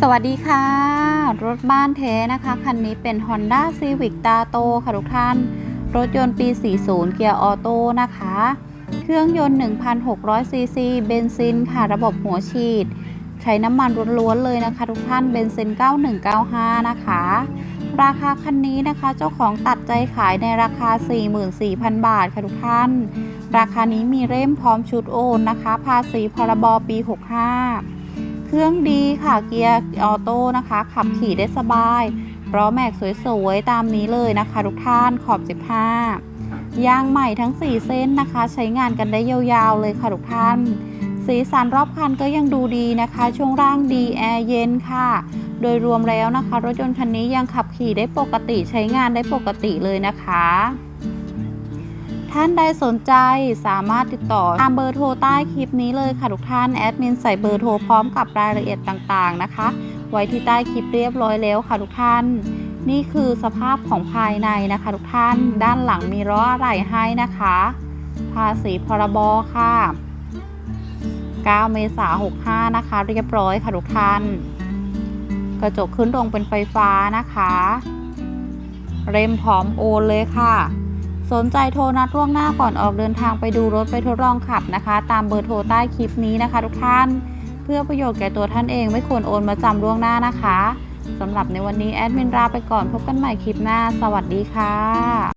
สวัสดีค่ะ รถบ้านเทนะคะ คันนี้เป็น Honda Civic t a t o ค่ะทุกท่าน รถยนต์ปี 40 เกียร์ออโต้นะคะ เครื่องยนต์ 1,600 ซีซี เบนซินค่ะ ระบบหัวฉีด ใช้น้ำมันล้วนๆเลยนะคะ ทุกท่าน เบนซิน 9195 นะคะ ราคาคันนี้นะคะ เจ้าของตัดใจขายในราคา 44,000 บาทค่ะทุกท่าน ราคานี้มีเล่มพร้อมชุดโอนนะคะ ภาษีพรบปี 65 เครื่องดีค่ะเกียร์ออโต้นะคะ ขับขี่ได้สบายล้อแม็กสวยๆ ตามนี้เลยนะคะ ทุกท่านขอบ 15 ยางใหม่ทั้ง 4 เส้นนะคะ ใช้งานกันได้ยาวๆเลยค่ะทุกท่าน สีสันรอบคันก็ยังดูดีนะคะ ช่วงล่างดีแอร์เย็นค่ะ โดยรวมแล้วนะคะ รถยนต์คันนี้ยังขับขี่ได้ปกติใช้งานได้ปกติเลยนะคะ ท่านใดสนใจสามารถติดต่อตามเบอร์โทรใต้คลิปนี้เลยค่ะทุกท่านแอดมินใส่เบอร์โทรพร้อมกับรายละเอียดต่างๆนะคะ ไว้ที่ใต้คลิปเรียบร้อยแล้วค่ะทุกท่าน นี่คือสภาพของภายในนะคะทุกท่าน ด้านหลังมีล้ออะไหล่ให้นะคะ ภาษีพรบค่ะ 9 เมษายน 65 นะคะ เรียบร้อยค่ะทุกท่าน กระจกขึ้นลงเป็นไฟฟ้านะคะ เรมพร้อมโอนเลยค่ะ สนใจโทรนัดล่วงหน้าก่อนออกเดินทางไปดูรถไปทดลองขับนะคะ ตามเบอร์โทรใต้คลิปนี้นะคะทุกท่าน เพื่อประโยชน์แก่ตัวท่านเองไม่ควรโอนมาจำล่วงหน้านะคะสำหรับในวันนี้แอดมินลาไปก่อนพบกันใหม่คลิปหน้า สวัสดีค่ะ